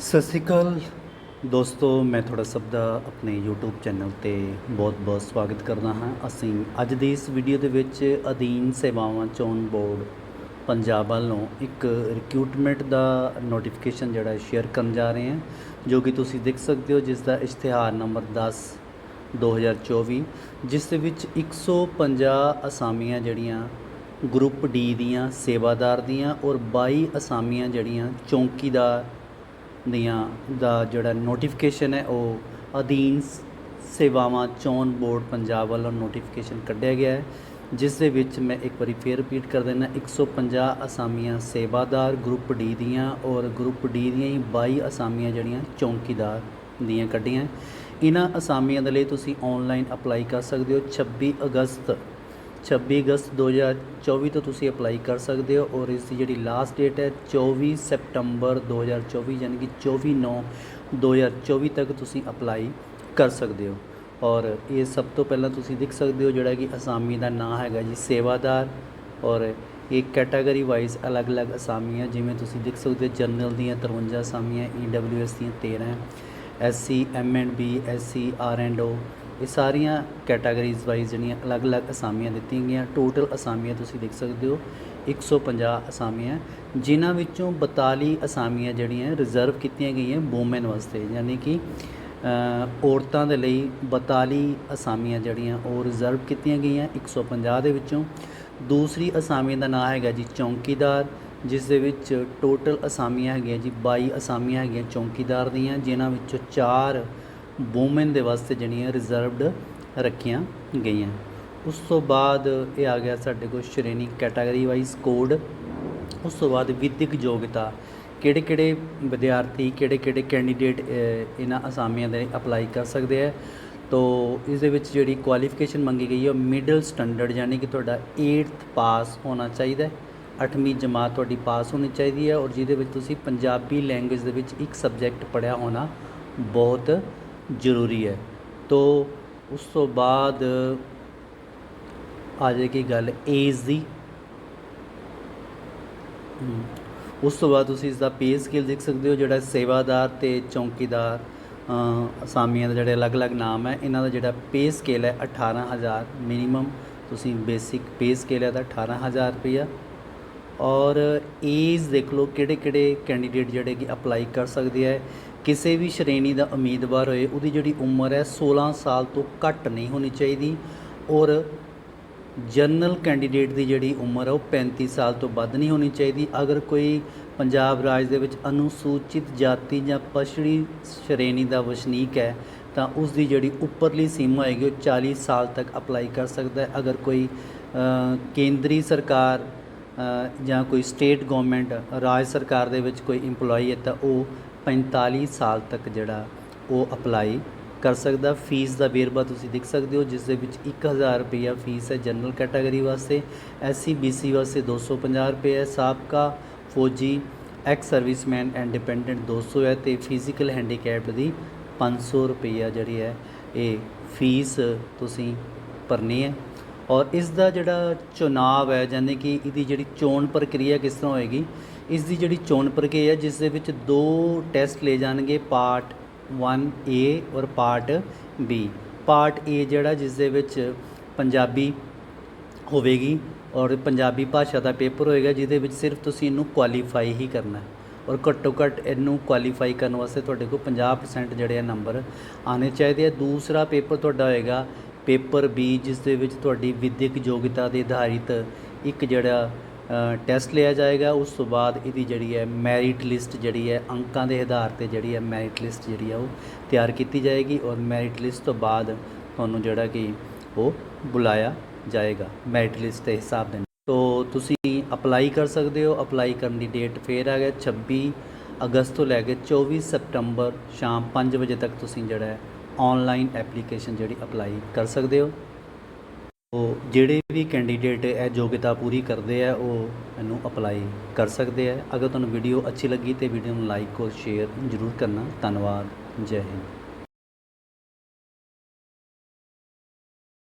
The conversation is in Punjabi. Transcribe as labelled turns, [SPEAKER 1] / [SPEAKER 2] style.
[SPEAKER 1] ਸਤਿ ਸ਼੍ਰੀ ਅਕਾਲ। ਦੋਸਤੋ, ਮੈਂ ਤੁਹਾਡਾ ਸਭ ਦਾ ਆਪਣੇ YouTube ਚੈਨਲ ਤੇ ਬਹੁਤ-ਬਹੁਤ ਸਵਾਗਤ ਕਰਦਾ ਹਾਂ। ਅਸੀਂ ਅੱਜ ਦੀ ਇਸ ਵੀਡੀਓ ਦੇ ਵਿੱਚ ਅਧੀਨ ਸੇਵਾਵਾਂ ਚੋਣ ਬੋਰਡ ਪੰਜਾਬ ਵੱਲੋਂ ਇੱਕ ਰਿਕਰੂਟਮੈਂਟ ਦਾ ਨੋਟੀਫਿਕੇਸ਼ਨ ਜਿਹੜਾ ਸ਼ੇਅਰ ਕਰਨ ਜਾ ਰਹੇ ਹਾਂ, ਜੋ ਕਿ ਤੁਸੀਂ ਦੇਖ ਸਕਦੇ ਹੋ, ਜਿਸ ਦਾ ਇਸ਼ਤਿਹਾਰ ਨੰਬਰ 10 2024 ਜਿਸ ਦੇ ਵਿੱਚ 150 ਅਸਾਮੀਆਂ ਜਿਹੜੀਆਂ ਗਰੁੱਪ ਡੀ ਦੀਆਂ, ਸੇਵਾਦਾਰ ਦੀਆਂ ਔਰ 22 ਅਸਾਮੀਆਂ ਜਿਹੜੀਆਂ ਚੌਂਕੀਦਾਰ ਦੀਆਂ ਦਾ ਜਿਹੜਾ ਨੋਟੀਫਿਕੇਸ਼ਨ ਹੈ, ਉਹ ਅਧੀਨ ਸੇਵਾਵਾਂ ਚੋਣ ਬੋਰਡ ਪੰਜਾਬ ਵੱਲੋਂ ਨੋਟੀਫਿਕੇਸ਼ਨ ਕੱਢਿਆ ਗਿਆ ਹੈ, ਜਿਸ ਦੇ ਵਿੱਚ ਮੈਂ ਇੱਕ ਵਾਰੀ ਫੇਰ ਰਿਪੀਟ ਕਰ ਦਿੰਦਾ 150 ਅਸਾਮੀਆਂ ਸੇਵਾਦਾਰ ਗਰੁੱਪ ਡੀ ਦੀਆਂ ਔਰ ਗਰੁੱਪ ਡੀ ਦੀਆਂ ਹੀ 22 ਅਸਾਮੀਆਂ ਜਿਹੜੀਆਂ ਚੌਂਕੀਦਾਰ ਦੀਆਂ ਕੱਢੀਆਂ। ਇਹਨਾਂ ਅਸਾਮੀਆਂ ਦੇ ਲਈ ਤੁਸੀਂ ਆਨਲਾਈਨ ਅਪਲਾਈ ਕਰ ਸਕਦੇ ਹੋ 26 ਅਗਸਤ 26 ਅਗਸਤ 2024 ਤੋਂ ਤੁਸੀਂ ਅਪਲਾਈ ਕਰ ਸਕਦੇ ਹੋ ਔਰ ਇਸ ਦੀ ਜਿਹੜੀ ਲਾਸਟ ਡੇਟ ਹੈ 24 ਸਪਟੰਬਰ 2024 ਯਾਨੀ ਕਿ 24 9 2024 ਤੱਕ ਤੁਸੀਂ ਅਪਲਾਈ ਕਰ ਸਕਦੇ ਹੋ ਔਰ ਇਹ ਸਭ ਤੋਂ ਪਹਿਲਾਂ ਤੁਸੀਂ ਦੇਖ ਸਕਦੇ ਹੋ ਜਿਹੜਾ ਕਿ ਅਸਾਮੀ ਦਾ ਨਾਂ ਹੈਗਾ ਜੀ ਸੇਵਾਦਾਰ ਔਰ ਇਹ ਕੈਟਾਗਰੀ ਵਾਈਜ਼ ਅਲੱਗ-ਅਲੱਗ ਅਸਾਮੀਆਂ ਜਿਵੇਂ ਤੁਸੀਂ ਦੇਖ ਸਕਦੇ ਹੋ ਜਨਰਲ ਦੀਆਂ 53 ਅਸਾਮੀਆਂ ਈਡਬਲਯੂਐਸ ਦੀਆਂ 13 SC M and B SC R and O ਇਹ ਸਾਰੀਆਂ ਕੈਟਾਗਰੀਜ਼ ਵਾਈਜ਼ ਜਿਹੜੀਆਂ ਅਲੱਗ-ਅਲੱਗ ਅਸਾਮੀਆਂ ਦਿੱਤੀਆਂ ਗਈਆਂ। ਟੋਟਲ ਅਸਾਮੀਆਂ ਤੁਸੀਂ ਦੇਖ ਸਕਦੇ ਹੋ। 150 ਅਸਾਮੀਆਂ। ਜਿਨ੍ਹਾਂ ਵਿੱਚੋਂ 42 ਅਸਾਮੀਆਂ ਜਿਹੜੀਆਂ ਰਿਜ਼ਰਵ ਕੀਤੀਆਂ ਗਈਆਂ ਵੂਮਨ ਵਾਸਤੇ। ਯਾਨੀ ਕਿ ਔਰਤਾਂ ਦੇ ਲਈ 42 ਅਸਾਮੀਆਂ ਜਿਹੜੀਆਂ ਉਹ ਰਿਜ਼ਰਵ ਕੀਤੀਆਂ ਗਈਆਂ 150 ਦੇ ਵਿੱਚੋਂ। ਦੂਸਰੀ ਅਸਾਮੀ ਦਾ ਨਾਮ ਹੈਗਾ ਜੀ ਚੌਂਕੀਦਾਰ, ਜਿਸ ਦੇ ਵਿੱਚ ਟੋਟਲ ਅਸਾਮੀਆਂ ਹੈਗੀਆਂ ਜੀ 22 ਅਸਾਮੀਆਂ ਹੈਗੀਆਂ ਚੌਂਕੀਦਾਰ ਦੀਆਂ, ਜਿਨ੍ਹਾਂ ਵਿੱਚੋਂ 4 ਵੂਮਨ ਦੇ ਵਾਸਤੇ ਜਿਹੜੀਆਂ ਰਿਜ਼ਰਵਡ ਰੱਖੀਆਂ ਗਈਆਂ। ਉਸ ਤੋਂ ਬਾਅਦ ਇਹ ਆ ਗਿਆ ਸਾਡੇ ਕੋਲ ਸ਼੍ਰੇਣੀ ਕੈਟਾਗਰੀ ਵਾਈਜ਼ ਕੋਡ ਉਸ ਤੋਂ ਬਾਅਦ ਵਿਦਿਅਕ ਯੋਗਤਾ। ਕਿਹੜੇ ਕਿਹੜੇ ਵਿਦਿਆਰਥੀ, ਕਿਹੜੇ ਕਿਹੜੇ ਕੈਂਡੀਡੇਟ ਇਹਨਾਂ ਅਸਾਮੀਆਂ ਦੇ ਅਪਲਾਈ ਕਰ ਸਕਦੇ ਆ। ਤੋ ਇਸ ਦੇ ਵਿੱਚ ਜਿਹੜੀ ਕੁਆਲੀਫਿਕੇਸ਼ਨ ਮੰਗੀ ਗਈ ਹੈ ਉਹ ਮਿਡਲ ਸਟੈਂਡਰਡ ਯਾਨੀ ਕਿ ਤੁਹਾਡਾ 8th ਪਾਸ ਹੋਣਾ ਚਾਹੀਦਾ ਹੈ। 8ਵੀਂ ਜਮਾਤ ਤੁਹਾਡੀ ਪਾਸ ਹੋਣੀ ਚਾਹੀਦੀ ਹੈ ਔਰ ਜਿਹਦੇ ਵਿੱਚ ਤੁਸੀਂ ਪੰਜਾਬੀ ਲੈਂਗੁਏਜ ਦੇ ਵਿੱਚ ਇੱਕ ਸਬਜੈਕਟ ਪੜ੍ਹਿਆ ਹੋਣਾ ਬਹੁਤ ਜ਼ਰੂਰੀ ਹੈ। ਤੋ ਉਸ ਤੋਂ ਬਾਅਦ ਆ ਜਾਏਗੀ ਗੱਲ ਏਜ ਦੀ। ਉਸ ਤੋਂ ਬਾਅਦ ਤੁਸੀਂ ਇਸ ਦਾ ਪੇ ਸਕੇਲ ਦੇਖ ਸਕਦੇ ਹੋ, ਜਿਹੜਾ ਸੇਵਾਦਾਰ ਤੇ ਚੌਕੀਦਾਰ ਅਸਾਮੀਆਂ ਦਾ ਜਿਹੜੇ ਅਲੱਗ-ਅਲੱਗ ਨਾਮ ਹੈ, ਇਹਨਾਂ ਦਾ ਜਿਹੜਾ ਪੇ ਸਕੇਲ ਹੈ 18000 ਮਿਨੀਮਮ ਤੁਸੀਂ ਬੇਸਿਕ ਪੇ ਸਕੇਲ ਹੈ, ਤਾਂ 18000 ਰੁਪਇਆ ਔਰ ਏਜ ਦੇਖ ਲਓ ਕਿਹੜੇ ਕਿਹੜੇ ਕੈਂਡੀਡੇਟ ਜਿਹੜੇ ਕਿ ਅਪਲਾਈ ਕਰ ਸਕਦੇ ਹੈ ਕਿਸੇ ਵੀ ਸ਼੍ਰੇਣੀ ਦਾ ਉਮੀਦਵਾਰ ਹੋਏ, ਉਹਦੀ ਜਿਹੜੀ ਉਮਰ ਹੈ 16 ਸਾਲ ਤੋਂ ਘੱਟ ਨਹੀਂ ਹੋਣੀ ਚਾਹੀਦੀ ਔਰ ਜਨਰਲ ਕੈਂਡੀਡੇਟ ਦੀ ਜਿਹੜੀ ਉਮਰ ਹੈ ਉਹ 35 ਸਾਲ ਤੋਂ ਵੱਧ ਨਹੀਂ ਹੋਣੀ ਚਾਹੀਦੀ। ਅਗਰ ਕੋਈ ਪੰਜਾਬ ਰਾਜ ਦੇ ਵਿੱਚ ਅਨੁਸੂਚਿਤ ਜਾਤੀ ਜਾਂ ਪਛੜੀ ਸ਼੍ਰੇਣੀ ਦਾ ਵਸਨੀਕ ਹੈ, ਤਾਂ ਉਸ ਦੀ ਜਿਹੜੀ ਉੱਪਰਲੀ ਸੀਮਾ ਹੈਗੀ ਉਹ 40 ਸਾਲ ਤੱਕ ਅਪਲਾਈ ਕਰ ਸਕਦਾ ਹੈ। ਅਗਰ ਕੋਈ ਕੇਂਦਰੀ ਸਰਕਾਰ ਜਾਂ ਕੋਈ ਸਟੇਟ ਗਵਰਨਮੈਂਟ ਰਾਜ ਸਰਕਾਰ ਦੇ ਵਿੱਚ ਕੋਈ EMPLOYE ਹੈ ਤਾਂ ਉਹ 45 ਸਾਲ ਤੱਕ ਜਿਹੜਾ ਉਹ ਅਪਲਾਈ ਕਰ ਸਕਦਾ। ਫੀਸ ਦਾ ਵੇਰਵਾ ਤੁਸੀਂ ਦੇਖ ਸਕਦੇ ਹੋ, ਜਿਸ ਦੇ ਵਿੱਚ 1000 ਰੁਪਇਆ ਫੀਸ ਹੈ ਜਨਰਲ ਕੈਟਾਗਰੀ ਵਾਸਤੇ ਐਸਸੀ ਬੀਸੀ ਵਾਸਤੇ 250 ਰੁਪਏ ਹੈ, ਸਾਬਕਾ ਫੌਜੀ ਐਕਸ ਸਰਵਿਸਮੈਨ ਐਂਡ ਡਿਪੈਂਡੈਂਟ 200 ਹੈ ਤੇ ਫਿਜ਼ੀਕਲ ਹੈਂਡੀਕੈਪਡ ਦੀ 500 ਰੁਪਇਆ ਜਿਹੜੀ ਹੈ, ਇਹ ਫੀਸ ਤੁਸੀਂ ਭਰਨੀ ਹੈ। ਔਰ ਇਸ ਦਾ ਜਿਹੜਾ ਚੁਣਾਵ ਹੈ, ਯਾਨੀ ਕਿ ਇਹਦੀ ਜਿਹੜੀ ਚੋਣ ਪ੍ਰਕਿਰਿਆ ਕਿਸ ਤਰ੍ਹਾਂ ਹੋਏਗੀ ਇਸ ਦੀ ਜਿਹੜੀ ਚੋਣ ਪ੍ਰਕਿਰਿਆ ਜਿਸ ਦੇ ਵਿੱਚ ਦੋ ਟੈਸਟ ਲਏ ਜਾਣਗੇ, ਪਾਰਟ 1A ਔਰ ਪਾਰਟ B ਪਾਰਟ A ਜਿਹੜਾ ਜਿਸ ਦੇ ਵਿੱਚ ਪੰਜਾਬੀ ਹੋਵੇਗੀ ਔਰ ਪੰਜਾਬੀ ਭਾਸ਼ਾ ਦਾ ਪੇਪਰ ਹੋਏਗਾ, ਜਿਹਦੇ ਵਿੱਚ ਸਿਰਫ ਤੁਸੀਂ ਇਹਨੂੰ ਕੁਆਲੀਫਾਈ ਹੀ ਕਰਨਾ ਹੈ। ਔਰ ਘੱਟੋ ਘੱਟ ਇਹਨੂੰ ਕੁਆਲੀਫਾਈ ਕਰਨ ਵਾਸਤੇ ਤੁਹਾਡੇ ਕੋਲ 50% ਜਿਹੜੇ ਆ ਨੰਬਰ ਆਣੇ ਚਾਹੀਦੇ ਆ। ਦੂਸਰਾ ਪੇਪਰ ਤੁਹਾਡਾ ਹੋਏਗਾ ਪੇਪਰ ਬੀ ਜਿਸ ਦੇ ਵਿੱਚ ਤੁਹਾਡੀ ਵਿਦਿਅਕ ਯੋਗਤਾ ਦੇ ਆਧਾਰਿਤ ਇੱਕ ਜਿਹੜਾ ਟੈਸਟ ਲਿਆ ਜਾਏਗਾ, ਉਸ ਤੋਂ ਬਾਅਦ ਇਹਦੀ ਜਿਹੜੀ ਹੈ ਮੈਰਿਟ ਲਿਸਟ ਜਿਹੜੀ ਹੈ, ਅੰਕਾਂ ਦੇ ਆਧਾਰ ਤੇ ਜਿਹੜੀ ਹੈ ਮੈਰਿਟ ਲਿਸਟ ਜਿਹੜੀ ਹੈ ਉਹ ਤਿਆਰ ਕੀਤੀ ਜਾਏਗੀ ਔਰ ਮੈਰਿਟ ਲਿਸਟ ਤੋਂ ਬਾਅਦ ਤੁਹਾਨੂੰ ਜਿਹੜਾ ਕਿ ਉਹ ਬੁਲਾਇਆ ਜਾਏਗਾ ਮੈਰਿਟ ਲਿਸਟ ਦੇ ਹਿਸਾਬ ਦੇ ਨਾਲ। ਤੁਸੀਂ ਅਪਲਾਈ ਕਰ ਸਕਦੇ ਹੋ ਅਪਲਾਈ ਕਰਨ ਦੀ ਡੇਟ ਫੇਰ ਆ ਗਿਆ 26 ਅਗਸਤ ਤੋਂ ਲੈ ਕੇ 24 ਸਪਟੰਬਰ ਸ਼ਾਮ 5 ਵਜੇ ਤੱਕ ਤੁਸੀਂ ਜਿਹੜਾ ਹੈ ਆਨਲਾਈਨ ਐਪਲੀਕੇਸ਼ਨ ਜਿਹੜੀ ਅਪਲਾਈ ਕਰ ਸਕਦੇ ਹੋ। ਉਹ ਜਿਹੜੇ ਵੀ ਕੈਂਡੀਡੇਟ ਇਹ ਯੋਗਤਾ ਪੂਰੀ ਕਰਦੇ ਆ, ਉਹ ਇਹਨੂੰ ਅਪਲਾਈ ਕਰ ਸਕਦੇ ਆ। ਅਗਰ ਤੁਹਾਨੂੰ ਵੀਡੀਓ ਅੱਛੀ ਲੱਗੀ ਤੇ ਵੀਡੀਓ ਨੂੰ ਲਾਈਕ ਔਰ ਸ਼ੇਅਰ ਜ਼ਰੂਰ ਕਰਨਾ। ਧੰਨਵਾਦ। ਜੈ ਹਿੰਦ।